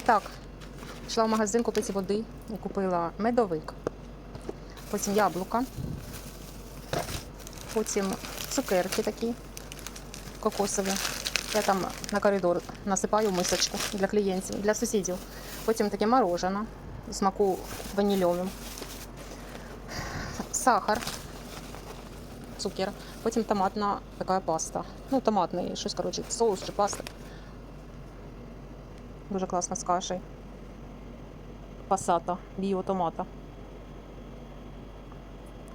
так, йшла в магазин купити води і купила медовик, потім яблука, потім цукерки такі кокосові. Я там на коридор насипаю мисочку для клієнтів, для сусідів. Потім таке морожене смаку ванільовим. Сахар, цукер, потім томатна така паста. Ну, томатний, щось, коротше, соус чи паста. Дуже класно з кашею. Пасата, біотомата.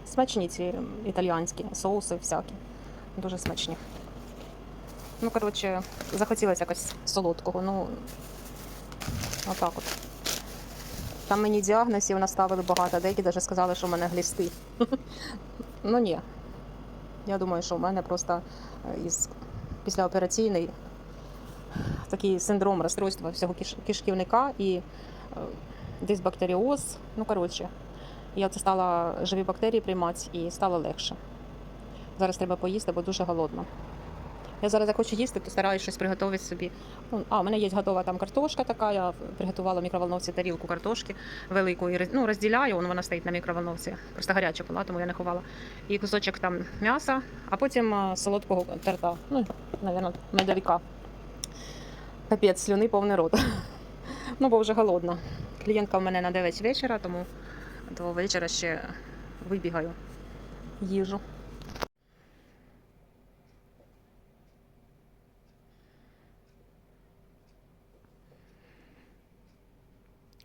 Смачні ці італіянські соуси всякі. Дуже смачні. Ну, коротше, захотілося якось солодкого. Ну, отак от. Там мені діагнозів наставили багато, деякі навіть сказали, що в мене глісти. Ну ні. Я думаю, що в мене просто е, із післяопераційний такий синдром розстройства всього киш- кишківника і е, дисбактеріоз. Ну, коротше, я це стала живі бактерії приймати і стало легше. Зараз треба поїсти, бо дуже голодно. Я зараз як хочу їсти, то стараюся щось приготувати собі. Ну, А, у мене є готова там картошка така, я приготувала в мікроволновці тарілку картошки велику і ну, розділяю, вона стоїть на мікроволновці. Просто гаряча була, тому я не ховала. І кусочок там м'яса, а потім солодкого торта. Ну, мабуть, медовика. Капець, слюни повний рот. Ну, бо вже голодна. Клієнтка в мене на 9 вечора, тому до вечора ще вибігаю їжу.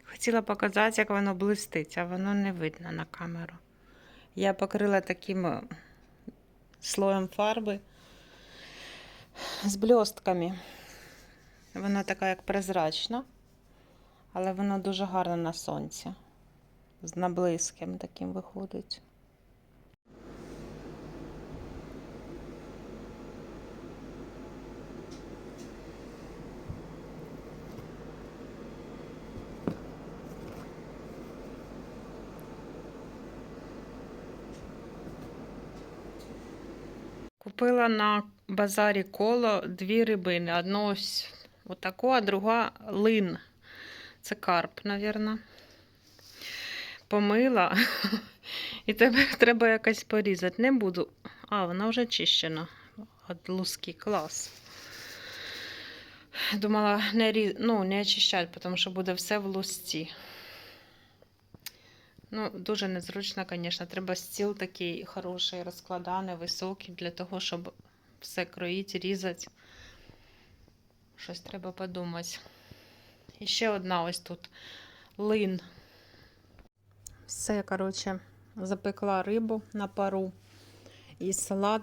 Хотіла показати, як воно блистить, а воно не видно на камеру. Я покрила таким е, слоєм фарби з бльостками. Вона така як прозрачна, але воно дуже гарно на сонці. З наблиском таким виходить. Купила на базарі коло дві рибини. Одну ось отаку, а друга лин. Це карп, мабуть. Помила. І тепер треба якось порізати. Не буду. А, вона вже чищена. От луски, клас. Думала, не, різ... ну, не очищати, тому що буде все в лусці. Ну, дуже незручно, звісно. Треба стіл такий хороший, розкладаний, високий, для того, щоб все кроїти, різати. Щось треба подумати. І ще одна ось тут лин. Все, коротше, запекла рибу на пару. І салат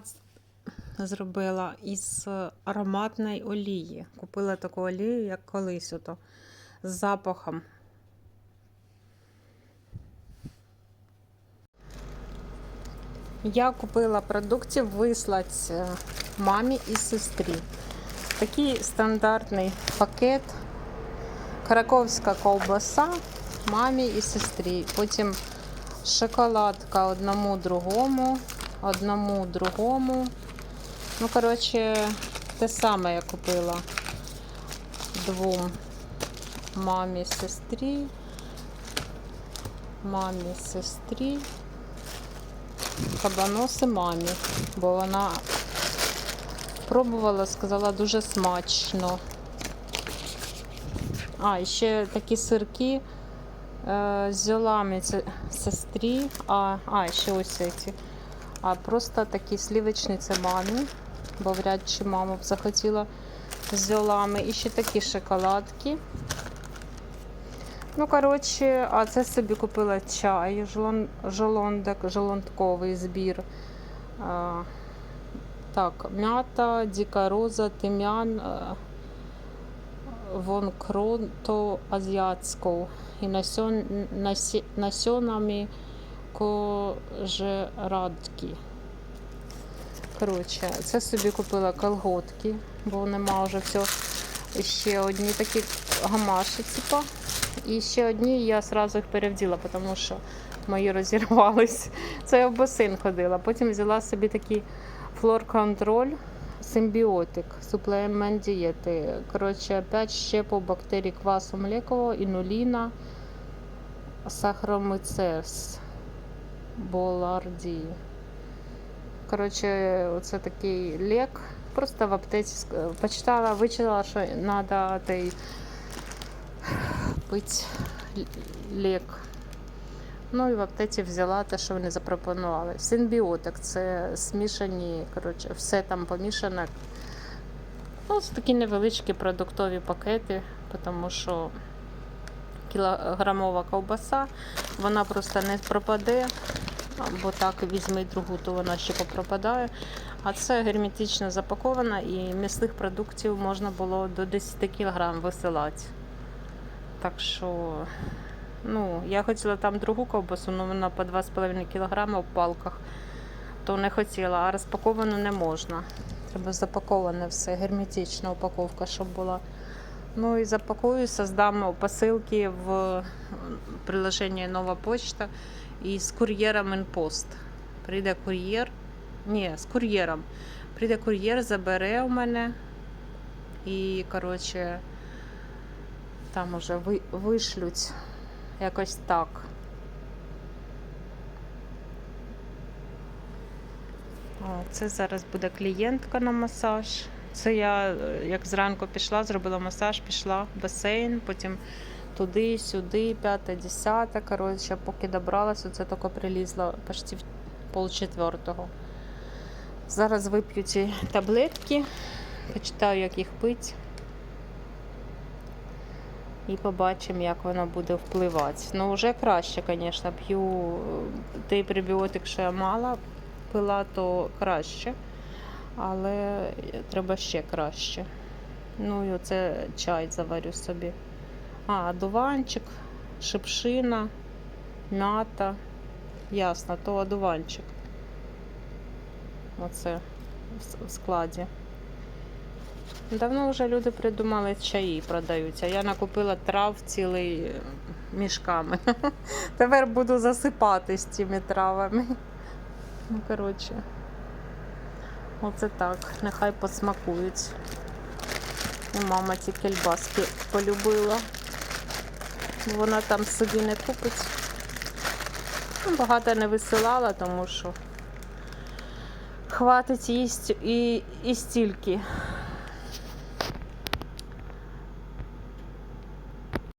зробила із ароматної олії. Купила таку олію, як колись, ото, з запахом. Я купила продуктів вислати е, мамі і сестрі. Такий стандартний пакет. Краковська ковбаса мамі і сестрі. Потім шоколадка одному другому, одному другому. Ну, коротше, те саме я купила двом мамі сестрі, мамі сестрі кабаноси мамі, бо вона пробувала, сказала, дуже смачно. А, і ще такі сирки е, з зілами сестрі, а, а ще ось ці. А просто такі слівичні це мамі, бо вряд чи мама б захотіла з зілами. І ще такі шоколадки. Ну, коротше, а це собі купила чай, жолон, жолондик, жолондковий збір. А, так, м'ята, дика роза, тим'ян, а, вон кронто азіатського і насьонами кожерадки. Коротше, це собі купила колготки, бо нема вже все. Ще одні такі гамаші, типа. І ще одні я одразу їх перевділа, тому що мої розірвались. Це я в басейн ходила. Потім взяла собі такий флор контроль симбіотик, суплемент дієти. Коротше, 5 щепов бактерій квасу млекового, інуліна, сахаромицез, боларді. Коротше, оце такий лек. Просто в аптеці почитала, вичитала, що треба той пити лек. Ну і в аптеці взяла те, що вони запропонували. Синбіотик це смішані, коротше, все там помішане. Ну, такі невеличкі продуктові пакети, тому що кілограмова ковбаса, вона просто не пропаде, бо так візьми другу, то вона ще попропадає. А це герметично запакована і м'ясних продуктів можна було до 10 кг висилати. Так що, ну, я хотіла там другу ковбасу, але вона по 2,5 кг в палках, то не хотіла, а розпаковану не можна. Треба запаковане все, герметична упаковка, щоб була. Ну і запакую, создам посилки в приложенні Нова почта і з кур'єром Інпост. Прийде кур'єр. Ні, з кур'єром. Прийде кур'єр, забере у мене. І, коротше, там уже ви, вишлють якось так. Це зараз буде клієнтка на масаж. Це я е, як зранку пішла, зробила масаж, пішла в басейн, потім туди, сюди, п'яте, десяте. Коротше, поки добралася, це тільки прилізла почти в полчетвертого. Зараз вип'ю ці таблетки, почитаю, як їх пити. І побачимо, як воно буде впливати. Ну, вже краще, звісно, п'ю е, той пребіотик, що я мала пила, то краще. Але треба ще краще. Ну і оце чай заварю собі. А, одуванчик, шипшина, м'ята. Ясно, то одуванчик. Оце в складі. Давно вже люди придумали чаї продаються. Я накупила трав цілий е, мішками. Тепер буду засипати з цими травами. Ну, коротше. Оце так. Нехай посмакують. І мама ці кельбаски полюбила. Вона там собі не купить. Ну, багато не висилала, тому що хватить їсть і, і стільки.